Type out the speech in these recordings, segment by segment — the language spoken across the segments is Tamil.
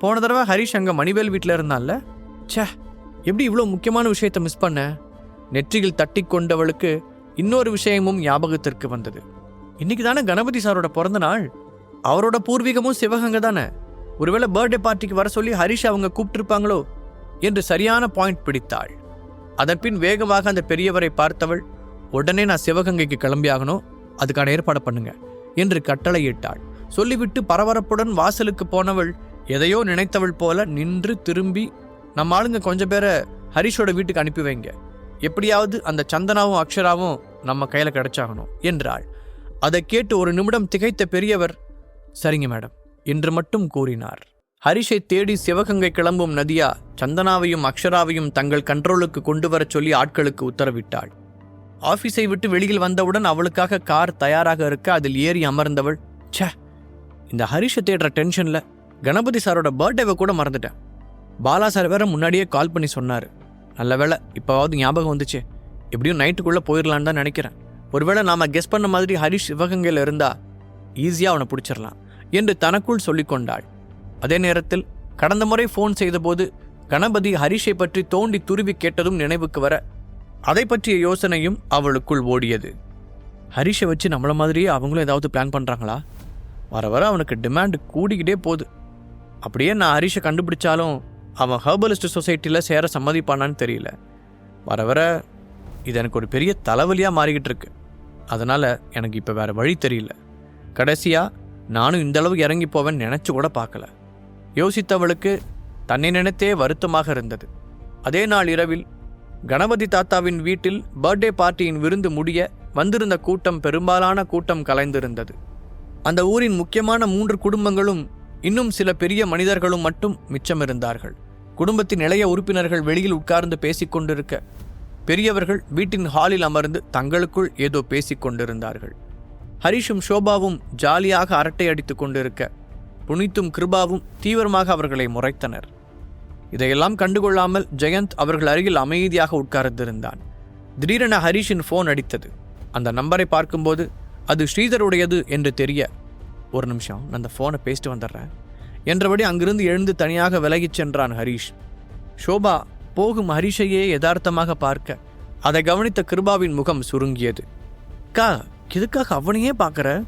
போன தடவை ஹரிஷ் அங்கே மணிவேல் வீட்டில் இருந்தான்ல? ச்சே எப்படி இவ்வளோ முக்கியமான விஷயத்தை மிஸ் பண்ண? நெற்றியில் தட்டி கொண்டவளுக்கு இன்னொரு விஷயமும் ஞாபகத்திற்கு வந்தது. இன்னைக்கு தானே கணபதி சாரோட பிறந்த நாள்? அவரோட பூர்வீகமும் சிவகங்கை தானே? ஒருவேளை பர்த்டே பார்ட்டிக்கு வர சொல்லி ஹரிஷ் அவங்க கூப்பிட்டிருப்பாங்களோ? என்று சரியான பாயிண்ட் பிடித்தாள். அதன்பின் வேகமாக அந்த பெரியவரை பார்த்தவள் உடனே நான் சிவகங்கைக்கு கிளம்பியாகணும் அதுக்கான ஏற்பாடு பண்ணுங்க. என்று கட்டளையிட்டாள். சொல்லிவிட்டு பரபரப்புடன் வாசலுக்கு போனவள் எதையோ நினைத்தவள் போல நின்று திரும்பி நம்ம ஆளுங்க கொஞ்சம் பேரை ஹரிஷோட வீட்டுக்கு அனுப்பி வைங்க. எப்படியாவது அந்த சந்தனாவும் அக்ஷராவும் நம்ம கையில் கிடைச்சாகணும் என்றாள். அதை கேட்டு ஒரு நிமிடம் திகைத்த பெரியவர் சரிங்க மேடம் என்று மட்டும் கூறினார். ஹரிஷை தேடி சிவகங்கை கிளம்பும் நதியா சந்தனாவையும் அக்ஷராவையும் தங்கள் கண்ட்ரோலுக்கு கொண்டு வரச் சொல்லி ஆட்களுக்கு உத்தரவிட்டாள். ஆஃபீஸை விட்டு வெளியில் வந்தவுடன் அவளுக்காக கார் தயாராக இருக்க அதில் ஏறி அமர்ந்தவள் ச்சே இந்த ஹரிஷை தேடுற டென்ஷனில் கணபதி சாரோட பர்த்டேவை கூட மறந்துட்டேன். பாலா சார் வேற முன்னாடியே கால் பண்ணி சொன்னார். நல்ல வேளை இப்போவாவது ஞாபகம் வந்துச்சு. எப்படியும் நைட்டுக்குள்ளே போயிடலான்னு தான் நினைக்கிறேன். ஒருவேளை நாம் கெஸ் பண்ண மாதிரி ஹரிஷ் சிவகங்கையில் இருந்தால் ஈஸியாக அவனை பிடிச்சிடலாம் என்று தனக்குள் சொல்லிக்கொண்டாள் அதே நேரத்தில் கடந்த முறை ஃபோன் செய்தபோது கணபதி ஹரிஷை பற்றி தோண்டி துருவி கேட்டதும் நினைவுக்கு வர அதை பற்றிய யோசனையும் அவளுக்குள் ஓடியது. ஹரிஷை வச்சு நம்மள மாதிரியே அவங்களும் ஏதாவது பிளான் பண்ணுறாங்களா வர வர அவனுக்கு டிமாண்ட் கூடிக்கிட்டே போகுது. அப்படியே நான் ஹரிஷை கண்டுபிடிச்சாலும் அவன் ஹர்பலிஸ்ட் சொசைட்டியில் சேர சம்மதிப்பானான்னு தெரியல. வர வர இது எனக்கு ஒரு பெரிய தலைவலியாக மாறிக்கிட்டு இருக்கு. அதனால் எனக்கு இப்போ வேறு வழி தெரியல. கடைசியாக நானும் இந்த அளவு இறங்கி போவேன்னு நினச்சி கூட பார்க்கல. யோசித்தவளுக்கு தன்னை நினைத்தே வருத்தமாக இருந்தது. அதே நாள் இரவில் கணபதி தாத்தாவின் வீட்டில் பர்த்டே பார்ட்டியின் விருந்து முடிய வந்திருந்த கூட்டம் பெரும்பாலான கூட்டம் கலைந்திருந்தது. அந்த ஊரின் முக்கியமான மூன்று குடும்பங்களும் இன்னும் சில பெரிய மனிதர்களும் மட்டும் மிச்சமிருந்தார்கள். குடும்பத்தின் இளைய உறுப்பினர்கள் வெளியில் உட்கார்ந்து பேசிக்கொண்டிருக்க பெரியவர்கள் வீட்டின் ஹாலில் அமர்ந்து தங்களுக்குள் ஏதோ பேசிக் கொண்டிருந்தார்கள். ஹரிஷும் ஷோபாவும் ஜாலியாக அரட்டை அடித்துக் கொண்டிருக்க புனித்தும் கிருபாவும் தீவிரமாக அவர்களை முறைத்தனர். இதையெல்லாம் கண்டுகொள்ளாமல் ஜெயந்த் அவர்கள் அருகில் அமைதியாக உட்கார்ந்திருந்தான். திடீரென ஹரிஷின் ஃபோன் அடித்தது. அந்த நம்பரை பார்க்கும்போது அது ஸ்ரீதருடையது என்று தெரிய ஒரு நிமிஷம் நான் அந்த ஃபோனை பேசிட்டு வந்துடுறேன். என்றபடி அங்கிருந்து எழுந்து தனியாக விலகிச் சென்றான் ஹரிஷ். ஷோபா போகும் ஹரிஷையே யதார்த்தமாக பார்க்க அதை கவனித்த கிருபாவின் முகம் சுருங்கியது. கா எதுக்காக அவனையே பார்க்குற?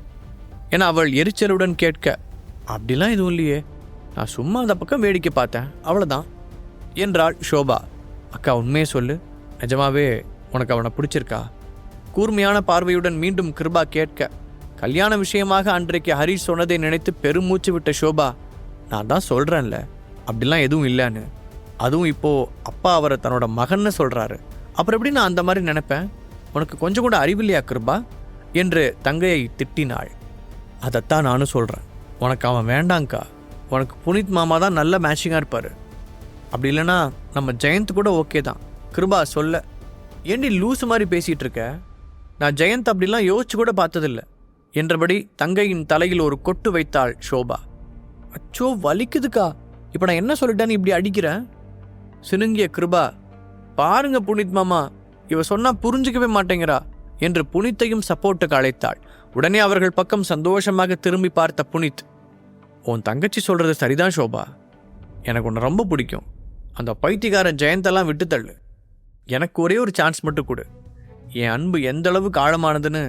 என அவள் எரிச்சலுடன் கேட்க அப்படிலாம் எதுவும் இல்லையே. நான் சும்மா அந்த பக்கம் வேடிக்கை பார்த்தேன். அவ்வளோதான் என்றாள் ஷோபா. அக்கா உண்மையை சொல்லு. நிஜமாவே உனக்கு அவனை பிடிச்சிருக்கா? கூர்மையான பார்வையுடன் மீண்டும் கிருபா கேட்க கல்யாண விஷயமாக அன்றைக்கு ஹரி சொன்னதை நினைத்து பெருமூச்சு விட்ட ஷோபா நான் தான் சொல்கிறேன்ல அப்படிலாம் எதுவும் இல்லைன்னு. அதுவும் இப்போது அப்பா அவரை தன்னோட மகன்னு சொல்கிறாரு அப்புறம் எப்படி நான் அந்த மாதிரி நினைப்பேன்? உனக்கு கொஞ்சம் கூட அறிவில்லையா கிருபா? என்று தங்கையை திட்டினாள். அதைத்தான் நானும் சொல்கிறேன் உனக்கு அவன் வேண்டாங்க்கா உனக்கு புனித் மாமா தான் நல்ல மேட்சிங்காக இருப்பார். அப்படி இல்லைன்னா நம்ம ஜெயந்த் கூட ஓகே தான். கிருபா சொல்ல. ஏண்டி லூஸ் மாதிரி பேசிகிட்டு இருக்க? நான் ஜெயந்த் அப்படிலாம் யோசிச்சு கூட பார்த்ததில்ல. என்றபடி தங்கையின் தலையில் ஒரு கொட்டு வைத்தாள் ஷோபா. அச்சோ வலிக்குதுக்கா. இப்போ நான் என்ன சொல்லிட்டேன்னு இப்படி அடிக்கிறேன் சினுங்கிய கிருபா பாருங்க புனித் மாமா இவ சொன்னா புரிஞ்சுக்கவே மாட்டேங்கிறா என்று புனித்தையும் சப்போர்ட்டுக்கு அழைத்தாள். உடனே அவர்கள் பக்கம் சந்தோஷமாக திரும்பி பார்த்த புனித் உன் தங்கச்சி சொல்றது சரிதான் ஷோபா. எனக்கு உன்னை ரொம்ப பிடிக்கும். அந்த பைத்தியக்காரன் ஜெயந்தெல்லாம் விட்டுத்தள்ளு எனக்கு ஒரே ஒரு சான்ஸ் மட்டும் கொடு. என் அன்பு எந்த அளவுக்கு ஆழமானதுன்னு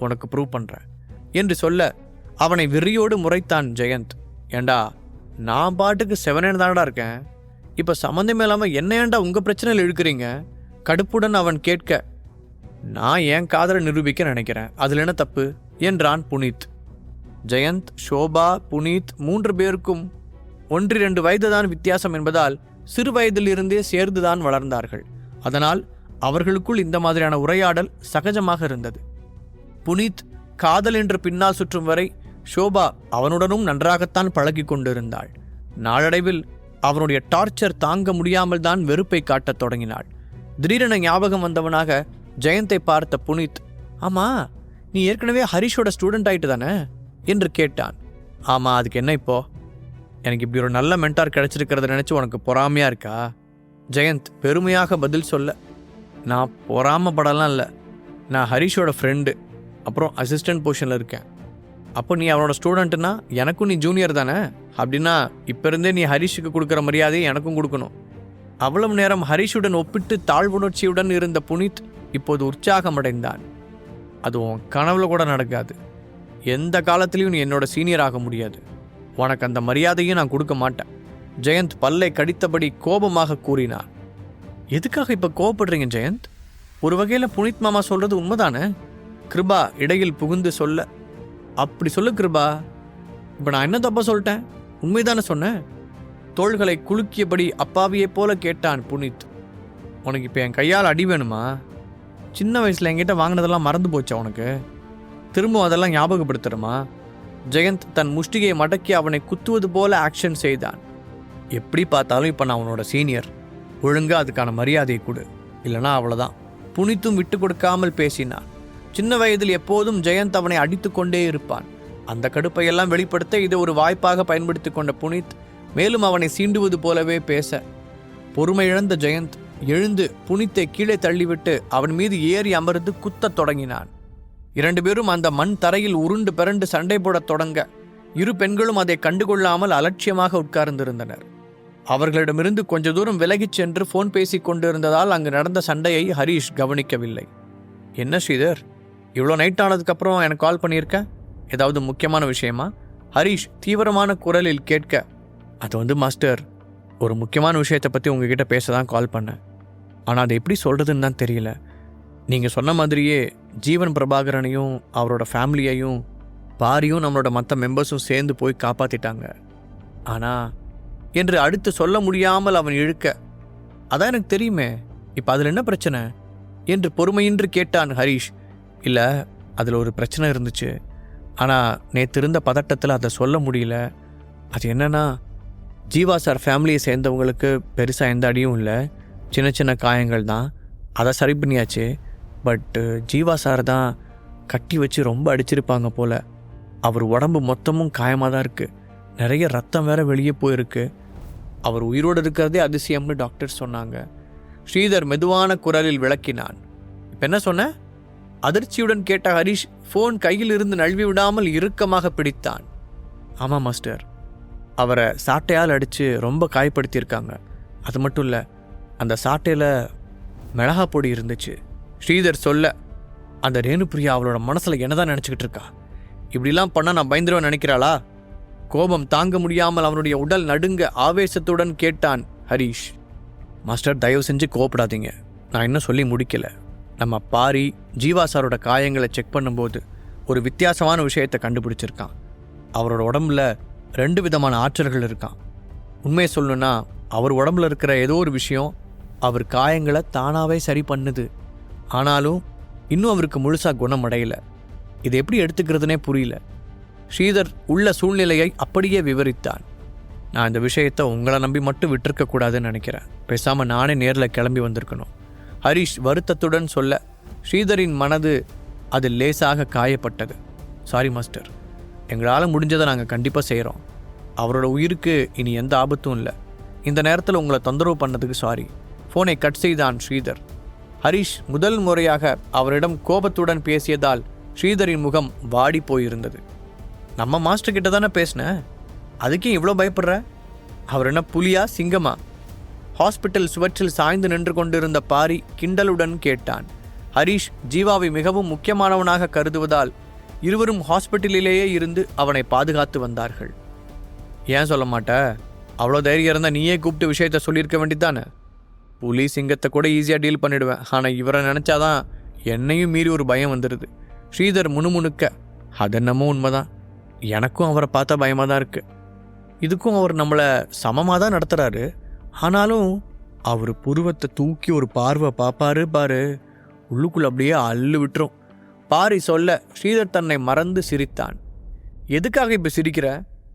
உனக்கு ப்ரூவ் பண்ணுறேன் என்று சொல்ல அவனை வெறியோடு முறைத்தான் ஜெயந்த். ஏண்டா நான் பாட்டுக்கு செவனேன்னு தானடா இருக்கேன்? இப்போ சம்மந்தமே இல்லாமல் என்ன ஏன்டா உங்கள் பிரச்சனையில் இழுக்கிறீங்க? கடுப்புடன் அவன் கேட்க நான் என் காதலை நிரூபிக்க நினைக்கிறேன். அதில் என்ன தப்பு? என்றான் புனித். ஜெயந்த் ஷோபா புனீத் மூன்று பேருக்கும் ஒன்று இரண்டு வயதுதான் வித்தியாசம் என்பதால் சிறு வயதிலிருந்தே சேர்ந்துதான் வளர்ந்தார்கள். அதனால் அவர்களுக்குள் இந்த மாதிரியான உரையாடல் சகஜமாக இருந்தது. புனீத் காதல் என்று பின்னால் சுற்றும் வரை ஷோபா அவனுடனும் நன்றாகத்தான் பழகி கொண்டிருந்தாள். நாளடைவில் அவனுடைய டார்ச்சர் தாங்க முடியாமல் தான் வெறுப்பை காட்டத் தொடங்கினாள். திடீரென ஞாபகம் வந்தவனாக ஜெயந்தை பார்த்த புனித் ஆமா நீ ஏற்கனவே ஹரிஷோட ஸ்டூடெண்ட் ஆயிட்டு தானே? என்று கேட்டான். ஆமா அதுக்கு என்ன இப்போ? எனக்கு இப்படி ஒரு நல்ல மென்டார் கிடைச்சிருக்கிறத நினச்சி உனக்கு பொறாமையாக இருக்கா? ஜெயந்த் பெருமையாக பதில் சொல்ல நான் பொறாமப்படலாம் இல்லை. நான் ஹரிஷோட ஃப்ரெண்டு அப்புறம் அசிஸ்டன்ட் பொசிஷனில் இருக்கேன். அப்போ நீ அவனோட ஸ்டூடெண்ட்டுனா எனக்கும் நீ ஜூனியர் தானே? அப்படின்னா இப்போ இருந்தே நீ ஹரிஷுக்கு கொடுக்குற மரியாதையை எனக்கும் கொடுக்கணும். அவ்வளவு நேரம் ஹரிஷுடன் ஒப்பிட்டு தாழ்வுணர்ச்சியுடன் இருந்த புனித் இப்போது உற்சாகமடைந்தான். அது உன் கனவுல கூட நடக்காது. எந்த காலத்திலையும் நீ என்னோட சீனியர் ஆக முடியாது. உனக்கு அந்த மரியாதையும் நான் கொடுக்க மாட்டேன். ஜெயந்த் பல்லை கடித்தபடி கோபமாக கூறினார். எதுக்காக இப்போ கோபப்படுறீங்க ஜெயந்த்? ஒரு வகையில் புனித் மாமா சொல்றது உண்மைதானே? கிருபா இடையில் புகுந்து சொல்ல அப்படி சொல்லு கிருபா. இப்போ நான் என்ன தப்பாக சொல்லிட்டேன்? உண்மைதானே சொன்னேன்? தோள்களை குலுக்கியபடி அப்பாவியை போல கேட்டான் புனித். உனக்கு இப்போ என் கையால் அடி வேணுமா? சின்ன வயசில் என்கிட்ட வாங்கினதெல்லாம் மறந்து போச்சா உனக்கு? திரும்ப அதெல்லாம் ஞாபகப்படுத்துறமா ஜெயந்த் தன் முஷ்டிகையை மடக்கி அவனை குத்துவது போல ஆக்ஷன் செய்தான். எப்படி பார்த்தாலும் இப்போ நான் அவனோட சீனியர் ஒழுங்காக அதுக்கான மரியாதையை கொடு. இல்லைனா அவ்வளோதான் புனித்தும் விட்டு கொடுக்காமல் பேசினான். சின்ன வயதில் எப்போதும் ஜெயந்த் அவனை அடித்துக்கொண்டே இருப்பான். அந்த கடுப்பையெல்லாம் வெளிப்படுத்த இதை ஒரு வாய்ப்பாக பயன்படுத்தி கொண்ட புனித் மேலும் அவனை சீண்டுவது போலவே பேச. பொறுமை இழந்த ஜெயந்த் எழுந்து புனித்தை கீழே தள்ளிவிட்டு அவன் மீது ஏறி அமர்ந்து குத்தத் தொடங்கினான். இரண்டு பேரும் அந்த மண் தரையில் உருண்டு பிறண்டு சண்டை போடத் தொடங்க இரு பெண்களும் அதை கண்டுகொள்ளாமல் அலட்சியமாக உட்கார்ந்திருந்தனர். அவர்களிடமிருந்து கொஞ்ச தூரம் விலகிச் சென்று ஃபோன் பேசிக் கொண்டிருந்ததால் அங்கு நடந்த சண்டையை ஹரீஷ் கவனிக்கவில்லை. என்ன ஸ்ரீதர்? இவ்வளோ நைட் ஆனதுக்கப்புறம் எனக்கு கால் பண்ணியிருக்க? ஏதாவது முக்கியமான விஷயமா? ஹரீஷ் தீவிரமான குரலில் கேட்க அது வந்து மாஸ்டர் ஒரு முக்கியமான விஷயத்தை பற்றி உங்ககிட்ட பேச தான் கால் பண்ணேன். ஆனால் அதை எப்படி சொல்கிறதுன்னு தான் தெரியல. நீங்கள் சொன்ன மாதிரியே ஜீவன் பிரபாகரனையும் அவரோட ஃபேமிலியையும் பாரியும் நம்மளோட மற்ற மெம்பர்ஸும் சேர்ந்து போய் காப்பாற்றிட்டாங்க ஆனால் என்று அடுத்து சொல்ல முடியாமல் அவன் இழுக்க அதான் எனக்கு தெரியுமே இப்போ அதில் என்ன பிரச்சனை? என்று பொறுமையின்றி கேட்டான் ஹரீஷ். இல்லை அதில் ஒரு பிரச்சனை இருந்துச்சு. ஆனால் நேற்று இருந்த பதட்டத்தில் அதை சொல்ல முடியல. அது என்னென்னா ஜீவா சார் ஃபேமிலியை சேர்ந்தவங்களுக்கு பெருசாக எந்த அடியும் இல்லை. சின்ன சின்ன காயங்கள் தான். அதை சரி பண்ணியாச்சு. பட்டு ஜீவா சார் தான் கட்டி வச்சு ரொம்ப அடிச்சிருப்பாங்க போல். அவர் உடம்பு மொத்தமும் காயமாக தான் இருக்குது நிறைய ரத்தம் வேற வெளியே போயிருக்கு. அவர் உயிரோடு இருக்கிறதே அதிசயம்னு டாக்டர் சொன்னாங்க. ஸ்ரீதர் மெதுவான குரலில் விளக்கினான். இப்போ என்ன சொன்ன? அதிர்ச்சியுடன் கேட்ட ஹரிஷ் ஃபோன் கையில் இருந்து நழுவி விடாமல் இறுக்கமாக பிடித்தான். ஆமாம் மாஸ்டர். அவரை சாட்டையால் அடித்து ரொம்ப காயப்படுத்தியிருக்காங்க. அது மட்டும் இல்லை அந்த சாட்டையில் மிளகா பொடி இருந்துச்சு. ஸ்ரீதர் சொல்ல அந்த ரேணுப்பிரியா அவளோட மனசில் என்னதான் நினச்சிக்கிட்டு இருக்கா? இப்படிலாம் பண்ணால் நான் பயந்துருவேன் நினைக்கிறாளா? கோபம் தாங்க முடியாமல் அவனுடைய உடல் நடுங்க ஆவேசத்துடன் கேட்டான் ஹரீஷ். மாஸ்டர் தயவு செஞ்சு கோவப்படாதீங்க. நான் இன்னும் சொல்லி முடிக்கலை. நம்ம பாரி ஜீவா சாரோட காயங்களை செக் பண்ணும்போது ஒரு வித்தியாசமான விஷயத்தை கண்டுபிடிச்சிருக்கான். அவரோட உடம்புல ரெண்டு விதமான ஆற்றல்கள் இருக்கான். உண்மையை சொல்லணும்னா அவர் உடம்புல இருக்கிற ஏதோ ஒரு விஷயம் அவர் காயங்களை தானாகவே சரி பண்ணுது. ஆனாலும் இன்னும் அவருக்கு முழுசாக குணம் இதை எப்படி எடுத்துக்கிறதுனே புரியல. ஸ்ரீதர் உள்ள சூழ்நிலையை அப்படியே விவரித்தான். நான் இந்த விஷயத்தை உங்களை நம்பி மட்டும் விட்டுருக்கக்கூடாதுன்னு நினைக்கிறேன். பேசாமல் நானே நேரில் கிளம்பி வந்திருக்கணும். ஹரிஷ் வருத்தத்துடன் சொல்ல ஸ்ரீதரின் மனது அது லேசாக காயப்பட்டது. சாரி மாஸ்டர் எங்களால் முடிஞ்சதை நாங்கள் கண்டிப்பாக செய்கிறோம் அவரோட உயிருக்கு இனி எந்த ஆபத்தும் இல்லை. இந்த நேரத்தில் உங்களை தொந்தரவு பண்ணதுக்கு சாரி ஃபோனை கட் செய்தான் ஸ்ரீதர். ஹரிஷ் முதல் முறையாக அவரிடம் கோபத்துடன் பேசியதால் ஸ்ரீதரின் முகம் வாடி போயிருந்தது. நம்ம மாஸ்டர் கிட்ட தானே பேசினேன் அதுக்கே இவ்வளோ பயப்படுற? அவர் என்ன புலியா சிங்கமா? ஹாஸ்பிட்டல் சுவற்றில் சாய்ந்து நின்று கொண்டிருந்த பாரி கிண்டலுடன் கேட்டான். ஹரீஷ் ஜீவாவை மிகவும் முக்கியமானவனாக கருதுவதால் இருவரும் ஹாஸ்பிட்டலிலேயே இருந்து அவனை பாதுகாத்து வந்தார்கள். ஏன் சொல்ல மாட்ட? அவ்வளோ தைரியம் இருந்தால் நீயே கூப்பிட்டு விஷயத்த சொல்லியிருக்க வேண்டியதானே புலி சிங்கத்தை கூட ஈஸியாக டீல் பண்ணிடுவேன். ஆனால் இவரை நினச்சாதான் என்னையும் மீறி ஒரு பயம் வந்துடுது ஸ்ரீதர் முணுமுணுக்க அதென்னமோ உண்மைதான். எனக்கும் அவரை பார்த்தா பயமாக தான் இருக்குது இதுக்கும் அவர் நம்மளை சமமாக தான் நடத்துகிறாரு ஆனாலும் அவர் புருவத்தை தூக்கி ஒரு பார்வை பார்ப்பாரு பாரு. உள்ளுக்குள்ள அப்படியே அள்ளு விட்டுரும். பாரி சொல்ல ஸ்ரீதர் தன்னை மறந்து சிரித்தான். எதுக்காக இப்போ சிரிக்கிற?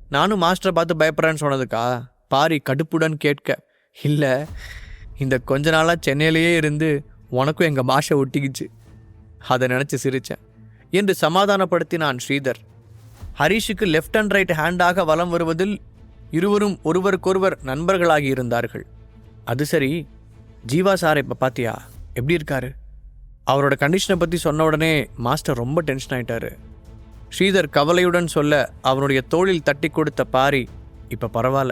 நானும் மாஸ்டரை பார்த்து பயப்படுறேன்னு சொன்னதுக்கா? பாரி கடுப்புடன் கேட்க இல்லை இந்த கொஞ்ச நாளாக சென்னையிலேயே இருந்து உனக்கும் எங்கள் பாஷை ஒட்டிக்கிச்சு. அதை நினச்சி சிரித்தேன் என்று சமாதானப்படுத்தினான் ஸ்ரீதர். ஹரிஷுக்கு லெஃப்ட் அண்ட் ரைட் ஹேண்டாக வலம் வருவதில் இருவரும் ஒருவருக்கொருவர் நண்பர்களாகி இருந்தார்கள். அது சரி ஜீவா சார் இப்போ பாத்தியா? எப்படி இருக்காரு? அவரோட கண்டிஷனை பற்றி சொன்ன உடனே மாஸ்டர் ரொம்ப டென்ஷன் ஆயிட்டாரு. ஸ்ரீதர் கவலையுடன் சொல்ல அவனுடைய தோளில் தட்டி கொடுத்த பாரி இப்போ பரவாயில்ல.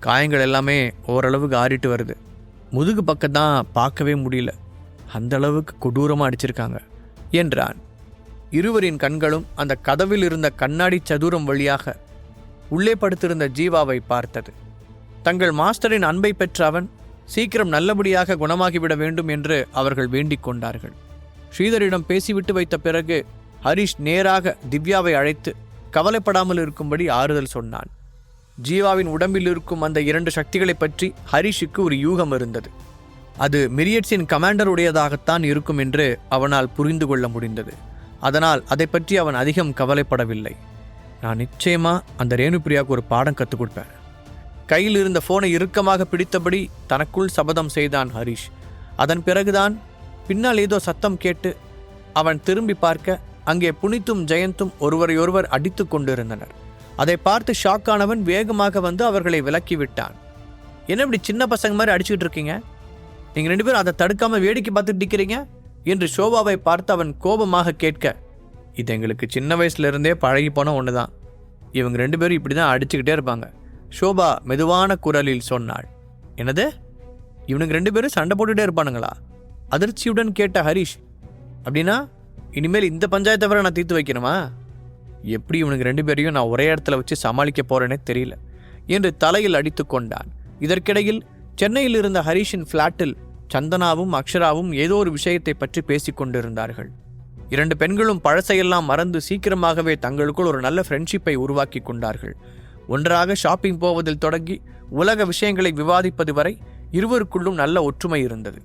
காயங்கள் எல்லாமே ஓரளவுக்கு ஆறிட்டு வருது. முதுகு பக்கம் தான் பார்க்கவே முடியல. அந்த அளவுக்கு கொடூரமாக அடிச்சிருக்காங்க என்றான். இருவரின் கண்களும் அந்த கதவில் இருந்த கண்ணாடி சதுரம் வழியாக உள்ளே படுத்திருந்த ஜீவாவை பார்த்தது. தங்கள் மாஸ்டரின் அன்பை பெற்ற அவன் சீக்கிரம் நல்லபடியாக குணமாகிவிட வேண்டும் என்று அவர்கள் வேண்டிக் கொண்டார்கள். ஸ்ரீதரிடம் பேசிவிட்டு வைத்த பிறகு ஹரிஷ் நேராக திவ்யாவை அழைத்து கவலைப்படாமல் இருக்கும்படி ஆறுதல் சொன்னான். ஜீவாவின் உடம்பில் இருக்கும் அந்த இரண்டு சக்திகளைப் பற்றி ஹரிஷுக்கு ஒரு யூகம் இருந்தது. அது மிரியட்ஸின் கமாண்டருடையதாகத்தான் இருக்கும் என்று அவனால் புரிந்து கொள்ள முடிந்தது. அதனால் அதை பற்றி அவன் அதிகம் கவலைப்படவில்லை. நான் நிச்சயமாக அந்த ரேணுபிரியாவுக்கு ஒரு பாடம் கற்றுக் கொடுப்பேன். கையில் இருந்த ஃபோனை இறுக்கமாக பிடித்தபடி தனக்குள் சபதம் செய்தான் ஹரிஷ். அதன் பிறகுதான் பின்னால் ஏதோ சத்தம் கேட்டு அவன் திரும்பி பார்க்க அங்கே புனித்தும் ஜெயந்தும் ஒருவரையொருவர் அடித்து கொண்டிருந்தனர். அதை பார்த்து ஷாக்கானவன் வேகமாக வந்து அவர்களை விலக்கி விட்டான். என்ன இப்படி சின்ன பசங்க மாதிரி அடிச்சுக்கிட்டு இருக்கீங்க? நீங்கள் ரெண்டு பேரும் அதை தடுக்காமல் வேடிக்கை பார்த்துட்டு இருக்கிறீங்க என்று ஷோபாவை பார்த்து அவன் கோபமாக கேட்க இது எங்களுக்கு சின்ன வயசுலேருந்தே பழகி போன ஒன்று தான் இவங்க ரெண்டு பேரும் இப்படி தான் அடிச்சுக்கிட்டே இருப்பாங்க. ஷோபா மெதுவான குரலில் சொன்னாள். என்னது? இவனுங்க ரெண்டு பேரும் சண்டை போட்டுகிட்டே இருப்பானுங்களா? அதிர்ச்சியுடன் கேட்ட ஹரிஷ் அப்படின்னா இனிமேல் இந்த பஞ்சாயத்தை வர நான் தீர்த்து வைக்கணுமா? எப்படி இவனுக்கு ரெண்டு பேரையும் நான் ஒரே இடத்துல வச்சு சமாளிக்க போகிறேனே தெரியல. என்று தலையில் அடித்து கொண்டான். இதற்கிடையில் சென்னையில் இருந்த ஹரிஷின் ஃப்ளாட்டில் சந்தனாவும் அக்ஷராவும் ஏதோ ஒரு விஷயத்தை பற்றி பேசிக்கொண்டிருந்தார்கள் இரண்டு பெண்களும் பழசையெல்லாம் மறந்து சீக்கிரமாகவே தங்களுக்குள் ஒரு நல்ல ஃப்ரெண்ட்ஷிப்பை உருவாக்கி கொண்டார்கள். ஒன்றாக ஷாப்பிங் போவதில் தொடங்கி உலக விஷயங்களை விவாதிப்பது வரை இருவருக்குள்ளும் நல்ல ஒற்றுமை இருந்தது.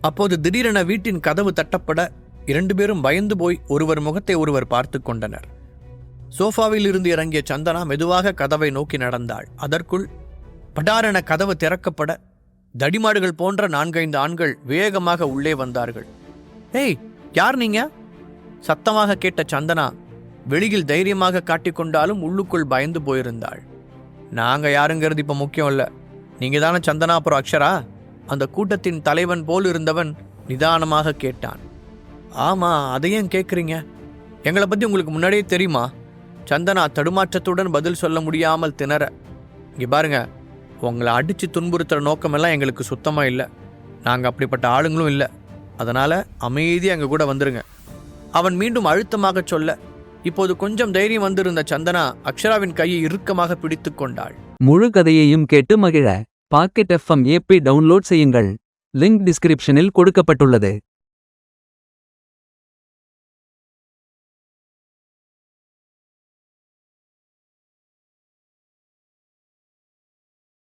அப்போது திடீரென வீட்டின் கதவு தட்டப்பட இரண்டு பேரும் பயந்து போய் ஒருவர் முகத்தை ஒருவர் பார்த்து கொண்டனர். சோஃபாவில் இருந்து இறங்கிய சந்தனா மெதுவாக கதவை நோக்கி நடந்தாள். அதற்குள் படாரென கதவு திறக்கப்பட தடிமாடுகள் போன்ற நான்கைந்து ஆண்கள் வேகமாக உள்ளே வந்தார்கள். ஏய் யார் நீங்க? சத்தமாக கேட்ட சந்தனா வெளியில் தைரியமாக காட்டிக்கொண்டாலும் உள்ளுக்குள் பயந்து போயிருந்தாள். நாங்கள் யாருங்கிறது இப்போ முக்கியம் இல்லை. நீங்கள் தானே சந்தனா அப்புறம் அக்ஷரா? அந்த கூட்டத்தின் தலைவன் போல் இருந்தவன் நிதானமாக கேட்டான். ஆமாம் அதையும் கேட்குறீங்க எங்களை பற்றி உங்களுக்கு முன்னாடியே தெரியுமா? சந்தனா தடுமாற்றத்துடன் பதில் சொல்ல முடியாமல் திணற. இங்கே பாருங்க உங்களை அடித்து துன்புறுத்துகிற நோக்கமெல்லாம் எங்களுக்கு சுத்தமாக இல்லை. நாங்கள் அப்படிப்பட்ட ஆளுங்களும் இல்லை. அதனால் அமைதியாக எங்கள் கூட வந்துருங்க. அவன் மீண்டும் அழுத்தமாக சொல்ல இப்போது கொஞ்சம் தைரியம் வந்திருந்த சந்தனா அக்ஷராவின் கையை இறுக்கமாக பிடித்து கொண்டாள். முழு கதையையும் கேட்டு மகிழ. பாக்கெட் எஃப்எம் ஏபி டவுன்லோட் செய்யுங்கள். லிங்க் டிஸ்கிரிப்ஷனில் கொடுக்கப்பட்டுள்ளது.